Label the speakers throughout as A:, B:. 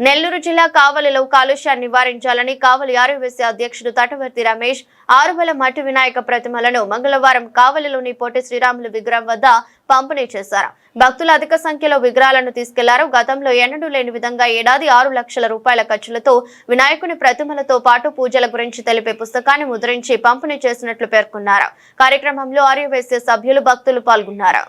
A: నెల్లూరు జిల్లా కావలిలో కాలుష్యాన్ని నివారించాలని కావలి ఆర్యవేశ అధ్యక్షుడు తటవర్తి రమేష్ ఆరుబల మట్టి వినాయక ప్రతిమలను మంగళవారం కావలిలోని పొట్టి శ్రీరాములు విగ్రహం వద్ద పంపిణీ చేశారు. భక్తులు అధిక సంఖ్యలో విగ్రహాలను తీసుకెళ్ళారు. గతంలో ఎన్నడూ లేని విధంగా ఏడాది ఆరు లక్షల రూపాయల ఖర్చులతో వినాయకుని ప్రతిమలతో పాటు పూజల గురించి తెలిపే పుస్తకాన్ని ముద్రించి పంపిణీ చేసినట్లు పేర్కొన్నారు. కార్యక్రమంలో ఆర్యవేశ సభ్యులు భక్తులు పాల్గొన్నారు.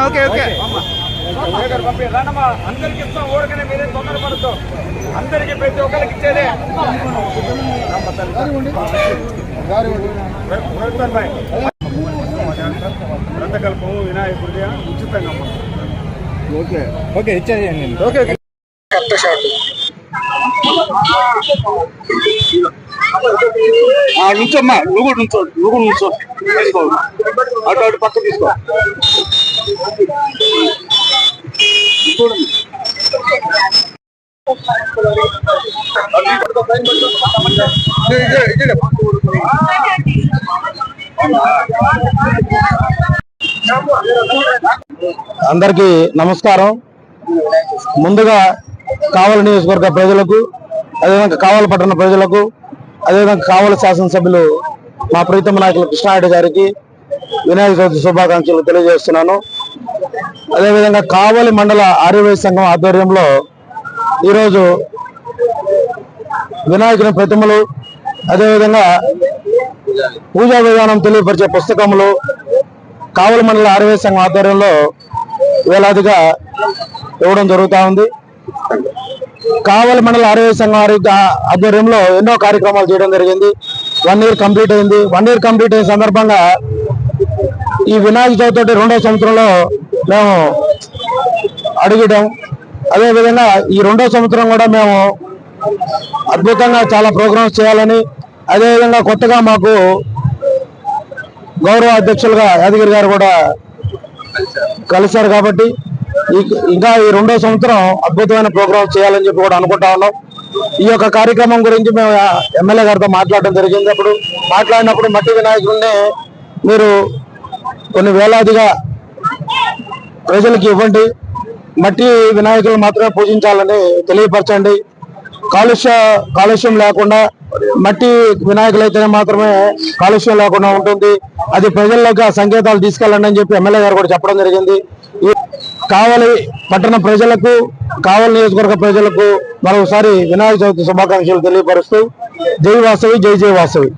B: Okay okay.
C: అందరికి ఇస్తాం ఓడకనే మీరే తొందరపడద్దు అందరికి ప్రతి ఒక్కరికి ఇచ్చేదే వ్రతకల్పము వినాయకుడి ఉచితంగా
B: ఓకే ఓకే ఇచ్చేయండి
C: ఓకే నుంచోమ్మా నువ్వు కూడా నుంచో నువ్వు కూడా నుంచో తీసుకో అటు అటు పక్క తీసుకో చూడండి
B: అందరికీ నమస్కారం. ముందుగా కావలి నియోజకవర్గ ప్రజలకు అదేవిధంగా కావలి పట్టణ ప్రజలకు అదేవిధంగా కావలి శాసనసభ్యులు మా ప్రీతమ నాయకులు కృష్ణారెడ్డి గారికి వినాయక చవితి శుభాకాంక్షలు తెలియజేస్తున్నాను. అదేవిధంగా కావలి మండల ఆర్యవైశ్య సంఘం ఆధ్వర్యంలో ఈరోజు వినాయకుని ప్రతిమలు అదేవిధంగా పూజా విధానం తెలియపరిచే పుస్తకములు కావల మండల ఆర్వే సంఘం ఆధ్వర్యంలో వేలాదిగా ఇవ్వడం జరుగుతూ ఉంది. కావల మండల ఆరోగ్య సంఘం ఆరోగ్య ఆధ్వర్యంలో ఎన్నో కార్యక్రమాలు చేయడం జరిగింది. వన్ ఇయర్ కంప్లీట్ అయింది. వన్ ఇయర్ కంప్లీట్ అయిన సందర్భంగా ఈ వినాయక చవితి రెండవ రెండో సంవత్సరంలో మేము అడిగడం. అదేవిధంగా ఈ రెండో సంవత్సరం కూడా మేము అద్భుతంగా చాలా ప్రోగ్రామ్స్ చేయాలని అదేవిధంగా కొత్తగా మాకు గౌరవ అధ్యక్షులుగా యాదగిరి గారు కూడా కలిశారు కాబట్టి ఇంకా ఈ రెండో సంవత్సరం అద్భుతమైన ప్రోగ్రామ్ చేయాలని చెప్పి కూడా అనుకుంటా ఉన్నాం. ఈ యొక్క కార్యక్రమం గురించి మేము ఎమ్మెల్యే గారితో మాట్లాడడం జరిగింది. అప్పుడు మాట్లాడినప్పుడు మట్టి వినాయకుడిని మీరు కొన్ని వేలాదిగా ప్రజలకు ఇవ్వండి. మట్టి వినాయకులు మాత్రమే పూజించాలని తెలియపరచండి. కాలుష్య కాలుష్యం లేకుండా మట్టి వినాయకులు అయితేనే మాత్రమే కాలుష్యం లేకుండా ఉంటుంది. అది ప్రజల్లోకి ఆ సంకేతాలు తీసుకెళ్ళండి అని చెప్పి ఎమ్మెల్యే గారు కూడా చెప్పడం జరిగింది. కావలి పట్టణ ప్రజలకు కావలి నియోజకవర్గ ప్రజలకు మరోసారి వినాయక చవితి శుభాకాంక్షలు తెలియపరుస్తూ జై వాసవి జై జై వాసవి.